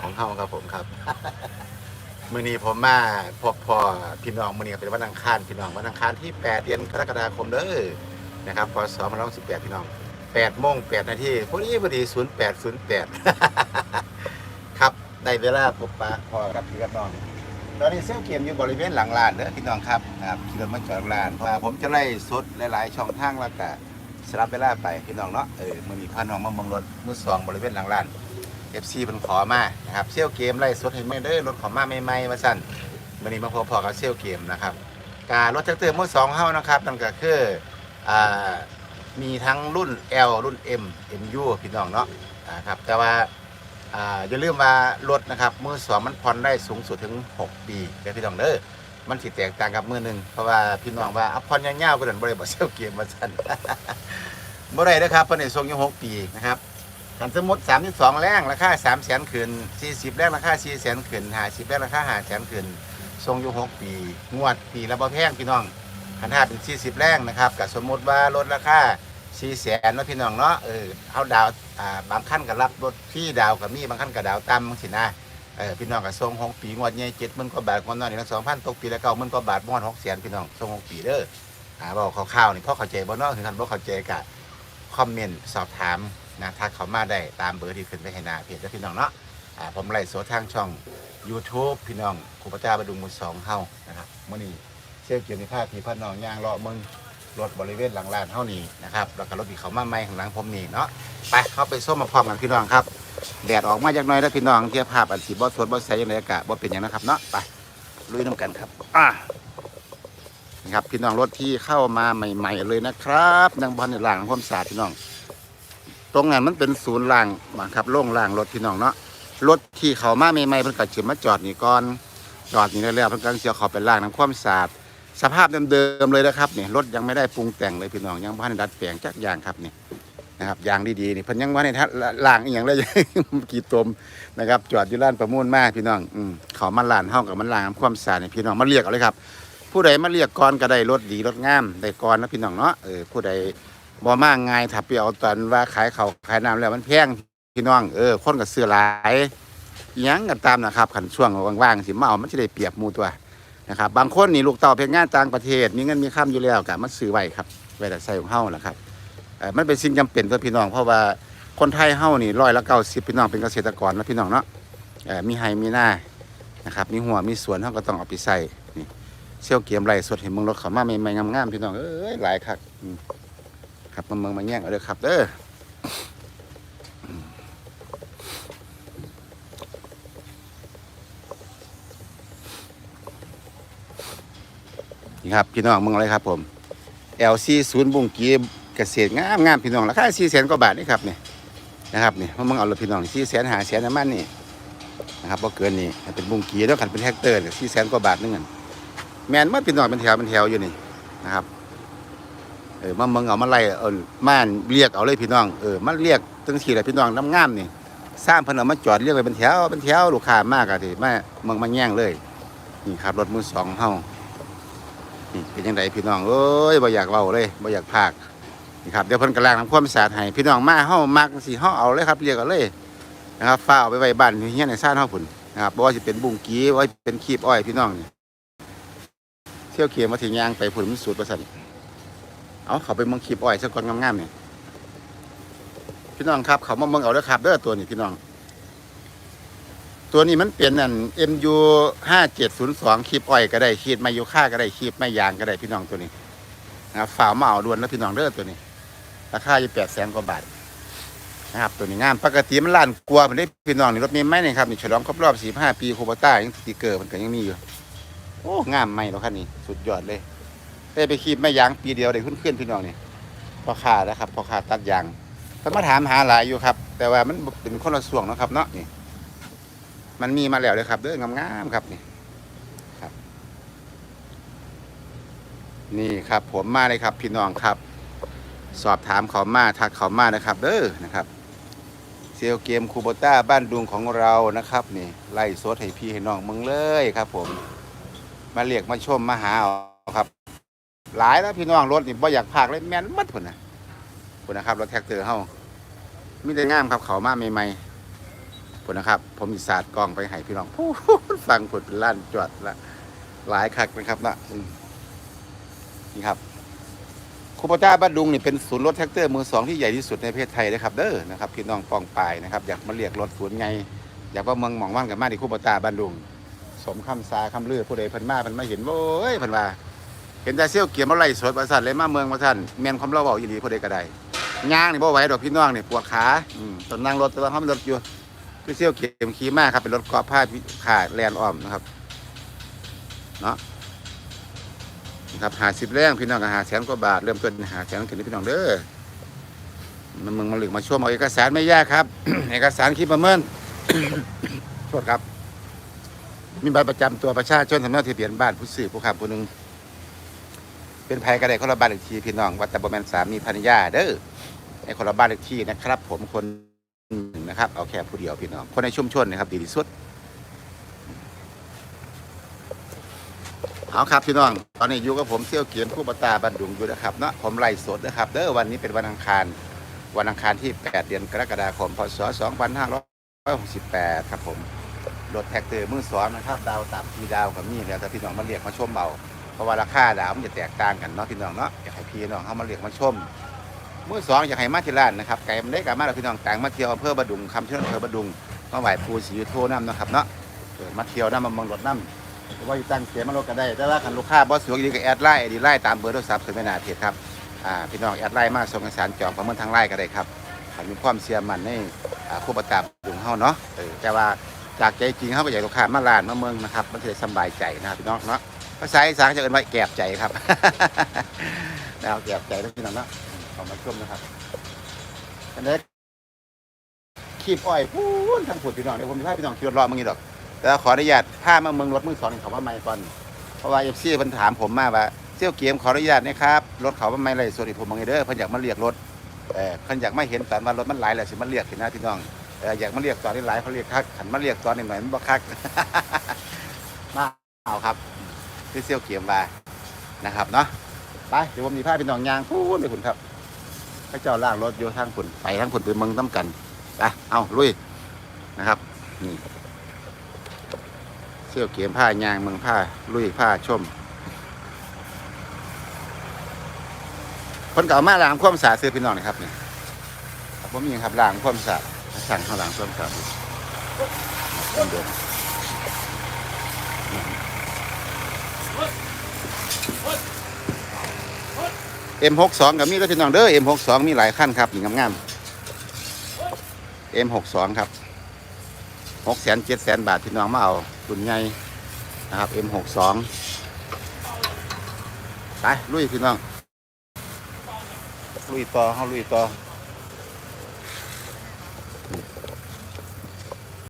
ของเฮาครับผมครับ มื้อนี้ผมมาพบพ่อพี่น้องมื้อนี้เป็นวันอังคารพี่น้องวันอังคารที่ 8 เดือนกรกฎาคมเด้อนะครับพศ2518พี่น้อง8โมง8นาทีพอดีพอดี0808 ครับได้เวลาพบปะพ่อกับพี่กับน้องตอนนี้เซลเกมอยู่บริเวณหลังลานเด้อพี่น้องครับครับขี่รถมาจอดหลังลานเพราะผมจะไล่สดหลายๆช่องทางแล้วก็สลับเวลาไปพี่น้องเนาะเออมือมีพาน้องมาเมองรถมือสองบริเวณหลังลาน FC เพิ่นขอมานะครับเซลลเกมไล่สดให้ไม่เด้อรถขอมาใหม่ๆมาสั่นมื้อนี้มาพบพอกับเซลลเกมนะครับการรถแท็กเตอร์มือสองเฮานะครับนั่นก็คืออ่ามีทั้งรุ่น L รุ่น M MU พี่น้องเนาะอ่าครับแต่ว่าอ่าอย่าลืมว่ารถนะครับมือสองมันผ่อนได้สูงสุดถึง 6 ปีเด้อพี่น้องเด้อมันสิแตกต่างกับมือหนึ่งเพราะว่าพี่น้องว่าอัพผ่อนยาวๆก็เดินบริบทเซลเกมมาสั่นบ่ได้นะครับเพิ่นให้ส่งอยู่6ปีนะครับ กันสมมติ32แรงราคา3แสนขึ้น40แรงราคา4แสนขึ้น50แรงราคา5แสนขึ้นส่งอยู่6ปี งวดปีละบ่แพงพี่น้องคันถ้าเป็น40แรงนะครับก็สมมุติว่ารถราคา4แสนนะพี่น้องเนาะเออเฮาดาวอ่าบางคันก็รับรถพี่ดาวก็มีบางคันก็ดาวต่ำจังซี่นะเออพี่น้องก็ส่ง6ปีงวดใหญ่70,000กว่าบาทงวดน้อยนี่ละ2,000ตกปีละ90,000กว่าบาทบ่ฮอด6แสนพี่น้องส่ง6ปีเด้ออ่าเว้าคร่าวๆนี่พ่อเข้าใจบ่เนาะถึงท่านบ่เข้าใจก็คอมเมนต์สอบถาม นะทักเขามาได้ตามเบอร์ที่ขึ้นไปให้หน้าเพจแล้วพี่น้องเนาะอ่าผมไล่โซทางช่อง YouTube พี่น้องครูพระเจ้าบดุงมือสองเฮานะครับมื่อนี้เชี่ยวเกี่ยวในภาพพี่พ่อน้องย่างเลาะมึงรถบริเวณหลังลานเท่านี้นะครับแล้วก็รถที่เขามาใหม่ข้างหลังผมนี่เนาะไปเข้าไปส้มมาพร้อมกันพี่น้องครับแดดออกมาจากหน้อยแล้วพี่น้องเทียบภาพอันสีบอสดบอสใสยังไงอากาศบอเป็นอย่างนะครับเนาะไปลุยน้ำกันครับอ่านะครับพี่น้องรถที่เข้ามาใหม่ ๆ เลยนะครับนังบอลในล่างความสะอาดพี่น้อง ตรงนั้นมันเป็นศูนย์ล่างนะครับโล่งล่างรถพี่น้องเนาะรถที่เขามาใหม่ๆเพิ่นก็สิมาจอดนี่ก่อนจอดนี่แล้วเพิ่นก็เสียเขาไปล่างน้ำความสะอาดสภาพเดิมๆเลยนะครับนี่รถยังไม่ได้ปรุงแต่งเลยพี่น้องยังบ่ทันดัดแปลงจักยางครับนี่นะครับยางดีๆนี่เพิ่นยังบ่ได้ทัดล่างอีหยังเลยกี่ตมนะครับจอดอยู่ร้านประมูลมากพี่น้องอืมเขามาล้านเฮากับมันล้างน้ำความสะอาดนี่พี่น้องมาเรียกเอาเลยครับ ผู้ใดมาเรียกก่อนก็ได้รถดีรถงามได้ก่อนนะพี่น้องเนาะเออผู้ใด บ่มาง่ายถ้าไปเอาตอนว่าขายเขาขายน้ำแล้วมันแพงพี่น้องเออคนก็ซื้อหลายยังกันตามนะครับขันช่วงว่างๆสิมาเอามันจะได้เปรียบหมูตัวนะครับบางคนนี่ลูกเต่าเพชงานต่างประเทศ มีเงินมีข้ามอยู่แล้วก็มันซื้อไว้ครับไว้แต่ใส่ของเฮานะครับเออมันเป็นสิ่งจำเป็นต่อพี่น้องเพราะว่าคนไทยเฮานี่ร้อยละเก้าสิบพี่น้องเป็นเกษตรกรนะพี่น้องเนาะเออมีไฮมีหน้านะครับมีหัวมีสวนเฮาก็ต้องเอาไปใส่นี่เชี่ยวเกียมไรสดเห็นมืองรถเขามาใหม่ๆงามๆพี่น้องเอ้ยหลายคักอืม ครับมาเมืองมาแย่งเอาเด้อครับเด้อนี่ครับพี่น้องเมืองอะไรครับผม LC ศูนย์บุงกีเกษตรงามงามพี่น้องราคาสี่แสนกว่าบาทนี่ครับเนี่ยนะครับนี่มาเมืองเอาเลยพี่น้องสี่แสนหาแสนน้ำมันนี่นะครับบ่เกินนี่เป็นบุงกีแล้วขันเป็นแฮกเตอร์สี่แสนกว่าบาทนึงอันแมนมันเป็นหน่อยเป็นแถวเป็นแถวอยู่นี่นะครับ เออมาเมืองเอามาไล่เออม่านเรียกเอาเลยพี่น้องเออมาเรียกตั้งสี่แหละพี่น้องน้ำงามนี่สร้างเพนเอามาจอดเรียกไปเป็นแถวเป็นแถวลูกค้ามากอะที่มาเมืองมาแย่งเลยนี่ครับรถมือสองเฮานี่เป็นยังไงพี่น้องเอ้ยบ่อยากเว้าเลยบ่อยากพากนี่ครับเดี๋ยวเพิ่นกลังทำความสะอาดให้พี่น้องมาเฮามักสิเฮาเอาเลยครับเรียกเอาเลยนะครับฟ้าเอาไปไว้บ้านเฮียในซ่านเฮาพุ่นนะครับบ่ว่าสิเป็นบุ้งกี้บ่ว่าเป็นคีบอ้อยพี่น้องนี่เที่ยวเขียมาถึงยางไปผุนมันสูตรประสัน เอาเขาไปมืองขีบอ้อยสักก่อนงามๆเนี่ยพี่น้องครับ เขามาเมืองเอาแล้วครับเด้อตัวนี้พี่น้อง ตัวนี้มันเป็นอัน MU ห้าเจ็ดศูนย์สองขีบอ้อยก็ได้ขีดไมายูค่าก็ได้ขีดไม้ยางก็ได้พี่น้องตัวนี้นะครับฝามาเอาด่วนแล้วพี่น้องเด้อตัวนี้ราคาอยู่แปดแสนกว่าบาทนะครับตัวนี้งามปกติมันล้านกลัวมันได้พี่น้องนี่รถมีไหมนี่ครับนี่ฉลองครบรอบสี่ห้าปีโคบต้ายังสติเกอร์มันก็ยังมีอยู่โอ้งามไหมแล้วคันนี้สุดยอดเลย ได้ไปขีบไม่ยางปีเดียวได้ขึ้นขึ้นพี่น้องนี่พอขาดนะครับพอขาดตัดยางเพิ่นมาถามหาหลายอยู่ครับ แต่ว่ามันเป็นคนละส่วงนะครับเนาะนี่ มันมีมาแล้วเลยครับเด้องามๆครับนี่ครับ นี่ครับ ผมมาเลยครับ พี่น้องครับ สอบถามเขามาทักเขามานะครับ เด้อนะครับเซลเกมคูโบต้าบ้านดุงของเรานะครับนี่ไล่สดให้พี่ให้น้องมึงเลยครับ ผม มาเรียกมาชมมาหาเอาครับ หลายแล้วพี่น้องรถนี่บ่อยากพากเลยแม่นมัดพุ่นนะพุ่นนะครับรถแท็กเตอร์เฮามีแต่งามครับเขามาใหม่ๆผลนะครับ ผมมีศาสตร์กล้องไปให้พี่น้องพูดฟังผลเป็นล้านจวดละหลายคักนะครับนะนี่ครับคูปต้าบ้านดุงนี่เป็นศูนย์รถแท็กเตอร์มือสองที่ใหญ่ที่สุดในประเทศไทยนะครับเด้อนะครับพี่น้องปองปายนะครับอยากมาเรียกรถศูนย์ไงอยากว่าเมืองหมองว่างกับมาที่คูปต้าบ้านดุง สมคำสาคำลือผู้ใดพิ่นมาพิ่นมาเห็นโว้ยพิ่นว่า เห็นแต่เซี่ยวเกียร์มาไล่สดประสาทเลยมาเมืองมาท่านแมนความเราเบาอีหลีผู้ใดก็ได้ย่างนี่บ่ไหวดอกพี่น้องนี่ปวดขาอืมตอนนั่งรถตอนห้องรถอยู่คือเซี่ยวเกียร์ขี่มากครับเป็นรถกอล์ฟผ้าขาแลนอ้อมนะครับเนาะนะครับหาสิบแรงพี่น้องก็หาแสนกว่าบาทเริ่มต้นหาแสนถึงนี่พี่น้องเด้อมันมึงมาหลึกมาช่วงเอาเอกสารไม่ยากครับ เอกสารคิดประเมินโทษครับ มีบัตรประจำตัวประชาชนสำเนาทะเบียนบ้านผู้ซื้อผู้ขับผู้หนึ่ง เป็นภัยกระไดคนละบ้านเลขที่พี่น้องวัดตะบนแมนสามีภรรยาเด้อในคนละบ้านเลขที่นะครับ ผมคนหนึ่งนะครับ เอาแค่ผู้เดียวพี่น้อง คนในชุมชนนะครับ ดีที่สุดเอาครับพี่น้อง ตอนนี้อยู่กับผมเซี่ยวเกียมผู้ประตาบันดุงอยู่นะครับเนาะผมไล่สดนะครับเด้อวันนี้เป็นวันอังคาร วันอังคารที่ 8 เดือนกรกฎาคมพศ2568 ครับผมรถแท็กเตอร์มือสองนะครับ ดาวต่ำทีดาวกับมีแล้วแต่พี่น้องมาเรียกมาชมเอา เพราะว่าราคาดาวมันจะแตกต่างกันเนาะพี่น้องเนาะอยากให้พี่น้องเขามาเรียกมาชมมือสองอยากให้มาที่ร้านนะครับไก่มันได้กับมาแล้วพี่น้องต่างมาเที่ยวอำเภอบดุงคำชะโนดอำเภอบดุงมาไหว้ปูศรียุโทน้ำนะครับเนาะเมาเที่ยวน้ำมาเมืองรถน้ำหรือว่าอยู่ตั้งเสียมารถก็ได้แต่ว่าคันลูกค้าบอสสวยดีก็แอดไลน์ดีไลน์ตามเบอร์โทรศัพท์สมัยนาเพจครับอ่าพี่น้องแอดไลน์มาส่งเอกสารจองประเมินทางไลน์ก็ได้ครับถ้ามีความเชื่อมั่นในอ่าคู่ประตามดุงเฮาเนาะแต่ว่าจากใจจริงเขาก็อยากลูกค้ามาลานมาเมืองนะครับมันจะได้สบายใจนะครับพี่น้องเนาะ ภาษาอีสานจะเอิ้นว่าแกบใจครับ นะครับแกบใจนะพี่น้องเนาะขอมาชมนะครับอันนี้ขีบอ้อยพูนทางผุดพี่น้องเดี๋ยวผมจะพาพี่น้องขี่รถรอมึงนี้ดอก แต่ขออนุญาตพามาเมืองรถมือสองเขาว่าไม่ก่อนเพราะว่าเอฟซีเพิ่นถามผมมาว่าเซี่ยวเกมขออนุญาตนะครับรถเขาว่าไม่ไรส่วนอีกผมมองเด้อเพิ่นอยากมาเรียกรถเออเพิ่นอยากไมาเห็นตอนว่ารถมันหลายแหละสิมาเรียกเห็นหน้าพี่น้องเอออยากมาเรียกตอนนี้หลายเขาเรียกคักขันมาเรียกตอนนี้หน่อยมันบ่คักมาเอาครับ ที่เซี่ยวเกียมมานะครับเนาะไปเดี๋ยวผมมีผ้าพี่น้องยางพูดเลยคุณครับพระเจ้าล่างรถโยทางผุนไปทางผุนไปเมืองต้กันไปเอาลุยนะครับนี่เซี่ยวเกียมผ้ายางเมืองผ้าลุยผ้าชมคนเก่ามาล้างความสะอาดซื้อพี่น้องนะครับนี่ครับผมมีครับล้างความสะอาดสั่งข้างหลังเพิ่มครับเดิม หกสองกับมีด้วพี่น้องเด้อเอ็มหกสองมีหลายขั้นครับหญิงงามๆเอ็มหกสองครับหกแสนเจ็ดแสนบาทพี่น้องมาเอารุ่นใหญ่นะครับเอ็มหกสองไปลุยพี่น้องลุยต่อเขาลุยต่อ